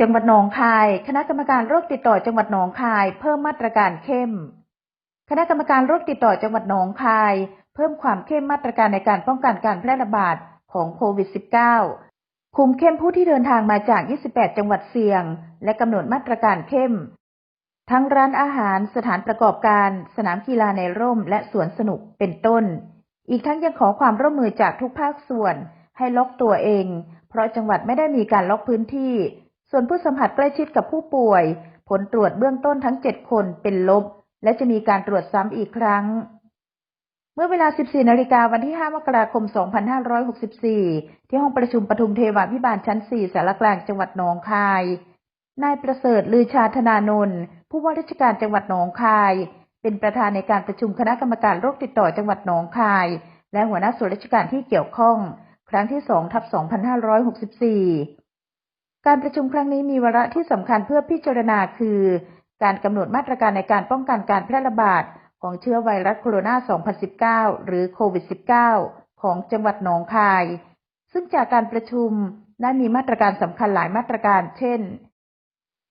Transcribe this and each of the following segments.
จังหวัดหนองคาย คณะกรรมการโรคติดต่อจังหวัดหนองคาย เพิ่มมาตรการเข้ม คณะกรรมการโรคติดต่อจังหวัดหนองคาย เพิ่มความเข้มมาตรการในการป้องกันการแพร่ระบาดของโควิด -19 คุมเข้มผู้ที่เดินทางมาจาก 28 จังหวัดเสี่ยง และกำหนดมาตรการเข้ม ทั้งร้านอาหาร สถานประกอบการ สนามกีฬาในร่ม และสวนสนุก เป็นต้น อีกทั้งยังขอความร่วมมือจากทุกภาคส่วน ให้ล็อกตัวเอง เพราะจังหวัดไม่ได้มีการล็อกพื้นที่ ส่วนผู้สัมผัสใกล้ชิดกับผู้ป่วย ผลตรวจเบื้องต้นทั้ง 7 คนเป็นลบ และจะมีการตรวจซ้ำอีกครั้ง เมื่อเวลา 14 นาฬิกาวันที่ 5 มกราคม 2564 ที่ห้องประชุมปทุมเทวาพิบาลชั้น 4 สารกลางจังหวัดหนองคาย นายประเสริฐลือชาธนานนท์ผู้ว่าราชการจังหวัดหนองคาย เป็นประธานในการประชุมคณะกรรมการโรคติดต่อจังหวัดหนองคาย และหัวหน้าส่วนราชการที่เกี่ยวข้อง ครั้งที่ 2 ทับ 2564 การประชุมครั้งนี้มีวาระที่สำคัญเพื่อพิจารณาคือ การกำหนดมาตรการในการป้องกันการแพร่ระบาดของเชื้อไวรัสโคโรนา 2019 หรือโควิด -19 ของจังหวัดหนองคาย ซึ่งจากการประชุมได้มีมาตรการสำคัญหลายมาตรการ เช่น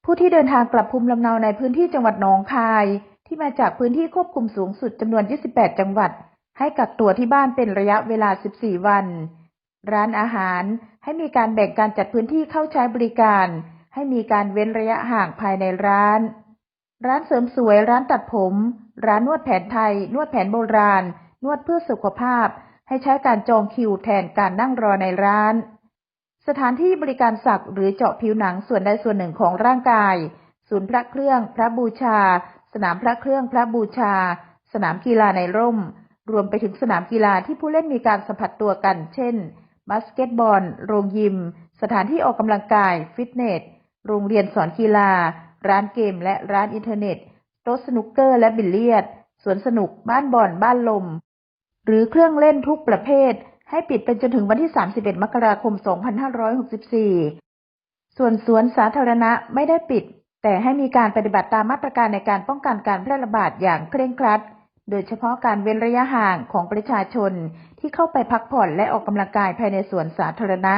ผู้ที่เดินทางกลับภูมิลำเนาในพื้นที่จังหวัดหนองคาย ที่มาจากพื้นที่ควบคุมสูงสุดจำนวน 28 จังหวัด ให้กักตัวที่บ้านเป็นระยะเวลา 14 วัน ร้านอาหารให้มีการแบ่งการจัดพื้นที่เข้าใช้บริการ ให้มีการเว้นระยะห่างภายในร้าน ร้านเสริมสวย ร้านตัดผม ร้านนวดแผนไทย นวดแผนโบราณ นวดเพื่อสุขภาพ ให้ใช้การจองคิวแทนการนั่งรอในร้าน สถานที่บริการสักหรือเจาะผิวหนังส่วนใดส่วนหนึ่งของร่างกาย ศูนย์พระเครื่อง พระบูชา สนามพระเครื่อง พระบูชา สนามกีฬาในร่ม รวมไปถึงสนามกีฬาที่ผู้เล่นมีการสัมผัสตัวกัน เช่น บาสเกตบอล โรงยิม สถานที่ออกกำลังกาย ฟิตเนส โรงเรียนสอนกีฬา ร้านเกมและร้านอินเทอร์เน็ต โต๊ะสนุกเกอร์และบิลเลียด สวนสนุก บ้านบอล บ้านลม หรือเครื่องเล่นทุกประเภท ให้ปิดเป็นจนถึงวันที่ 31 มกราคม 2564 ส่วนสวนสาธารณะไม่ได้ปิด แต่ให้มีการปฏิบัติตามมาตรการในการป้องกันการแพร่ระบาดอย่างเคร่งครัด โดยเฉพาะการเว้นระยะห่างของประชาชนที่เข้าไปพักผ่อนและออกกำลังกายภายในสวนสาธารณะ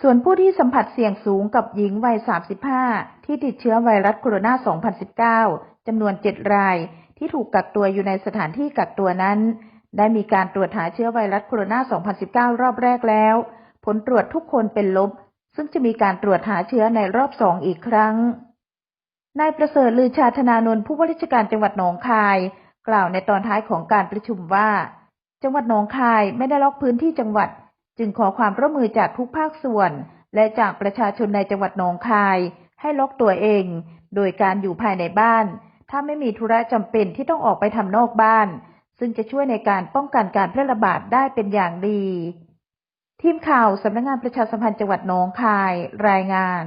ส่วนผู้ที่สัมผัสเสี่ยงสูงกับหญิงวัย 35 ที่ติดเชื้อไวรัสโคโรนา 2019 จำนวน 7 รายที่ถูกกักตัวอยู่ในสถานที่กักตัวนั้น ได้มีการตรวจหาเชื้อไวรัสโคโรนา 2019 รอบแรกแล้ว ผลตรวจทุกคนเป็นลบ ซึ่งจะมีการตรวจหาเชื้อในรอบสองอีกครั้ง นายประเสริฐลือชาธนานนท์ผู้ว่าราชการจังหวัดหนองคาย กล่าวในตอนท้ายของการประชุมว่า จังหวัดหนองคายไม่ได้ล็อกพื้นที่จังหวัด จึงขอความร่วมมือจากทุกภาคส่วน และจากประชาชนในจังหวัดหนองคาย ให้ล็อกตัวเอง โดยการอยู่ภายในบ้าน ถ้าไม่มีธุระจำเป็นที่ต้องออกไปทำนอกบ้าน ซึ่งจะช่วยในการป้องกันการแพร่ระบาดได้เป็นอย่างดี ทีมข่าวสำนักงงานประชาสัมพันธ์จังหวัดหนองคาย รายงาน